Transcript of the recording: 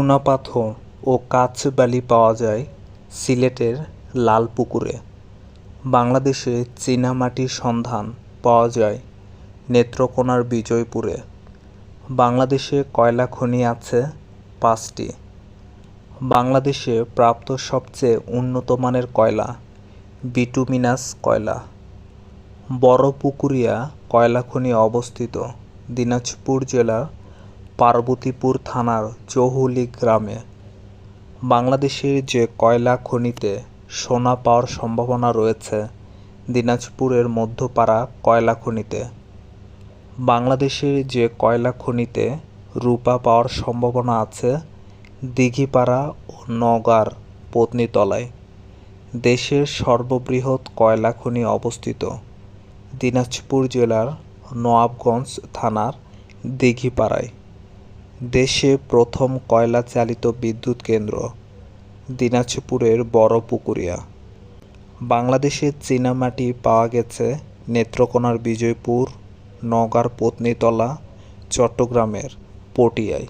চুনাপাথর ও কাঁচবালি পাওয়া যায় সিলেটের লালপুকুরে। বাংলাদেশে চীনামাটির সন্ধান পাওয়া যায় নেত্রকোনার বিজয়পুরে। বাংলাদেশে কয়লা খনি আছে পাঁচটি। বাংলাদেশে প্রাপ্ত সবচেয়ে উন্নত মানের কয়লা বিটুমিনাস কয়লা। বড়পুকুরিয়া কয়লা খনি অবস্থিত। দিনাজপুর জেলার পার্বতীপুর থানার চৌহুলি গ্রামে। বাংলাদেশের যে কয়লা খনিতে সোনা পাওয়ার সম্ভাবনা রয়েছে, দিনাজপুরের মধ্যপাড়া কয়লা খনিতে। বাংলাদেশের যে কয়লা খনিতে রূপা পাওয়ার সম্ভাবনা আছে, দিঘিপাড়া ও নওগাঁর পত্নীতলায়। দেশের সর্ববৃহৎ কয়লা খনি অবস্থিত দিনাজপুর জেলার নওয়াবগঞ্জ থানার দিঘিপাড়ায়। দেশে প্রথম কয়লা চালিত বিদ্যুৎ কেন্দ্র, দিনাজপুরের বড় পুকুরিয়া। বাংলাদেশের চীনামাটি পাওয়া গেছে নেত্রকোনার বিজয়পুর নগার পত্নীতলা, চট্টগ্রামের পটিয়ায়।